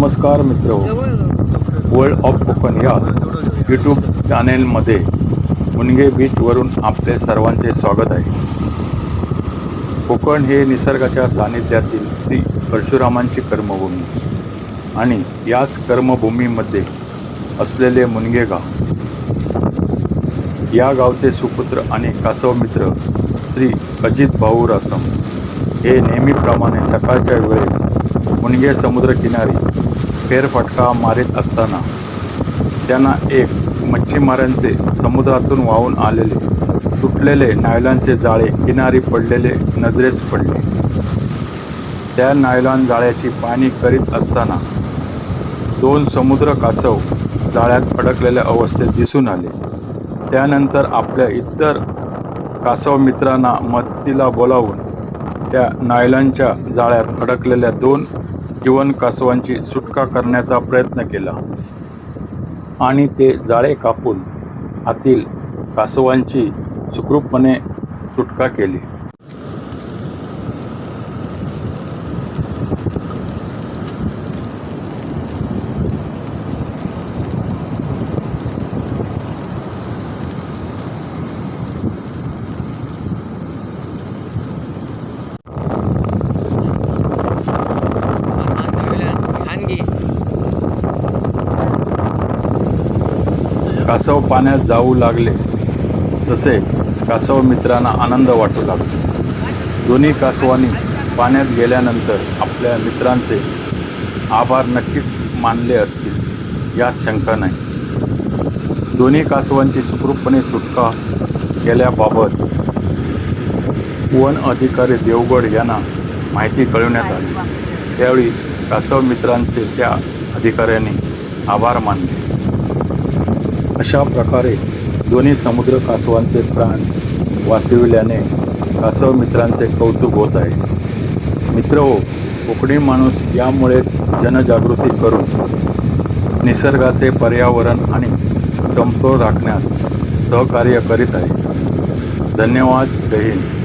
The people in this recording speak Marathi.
नमस्कार मित्र. वर्ल्ड ऑफ कोकण या यूट्यूब चॅनेलमध्ये मुनगे बीचवरून आपले सर्वांचे स्वागत आहे. कोकण हे निसर्गाच्या सानिध्यातील श्री परशुरामांची कर्मभूमी आणि याच कर्मभूमीमध्ये असलेले मुनगे गाव. या गावचे सुपुत्र आणि कासव मित्र श्री अजित भाऊ रासम हे नेहमीप्रमाणे सकाळच्या वेळेस म्हणजे समुद्रकिनारी फेरफटका मारीत असताना त्यांना एक मच्छीमारांचे समुद्रातून वाहून आलेले तुटलेले नायलॉनचे जाळे किनारी पडलेले नजरेस पडले. त्या नायलॉन जाळ्याची पाणी करीत असताना दोन समुद्र कासव जाळ्यात अडकलेल्या अवस्थेत दिसून आले. त्यानंतर आपल्या इतर कासव मित्रांना मत्तीला बोलावून त्या नायलॉनच्या जाळ्यात अडकलेल्या दोन जीवन कासवांची सुटका करण्याचा प्रयत्न केला. आणि ते जाळे कापून आतील कासवांची सुखरूपपणे सुटका केली. कासव पाण्यात जाऊ लागले तसे कासव मित्रांना आनंद वाटू लागला. दोन्ही कासवांनी पाण्यात गेल्यानंतर आपल्या मित्रांचे आभार नक्कीच मानले असतील यात शंका नाही. दोन्ही कासवांची सुखरूपपणे सुटका केल्याबाबत वन अधिकारी देवगड यांना माहिती कळवण्यात आली. त्यावेळी कासव मित्रांचे त्या अधिकाऱ्यांनी आभार मानले. अशा प्रकारे दोन्ही समुद्र कासवांचे प्राण वाचविल्याने कासव मित्रांचे कौतुक होत आहे. मित्र हो कोकणी माणूस यामुळे जनजागृती करून निसर्गाचे पर्यावरण आणि समतोल राखण्यास सहकार्य करीत आहे. धन्यवाद. जय हिंद.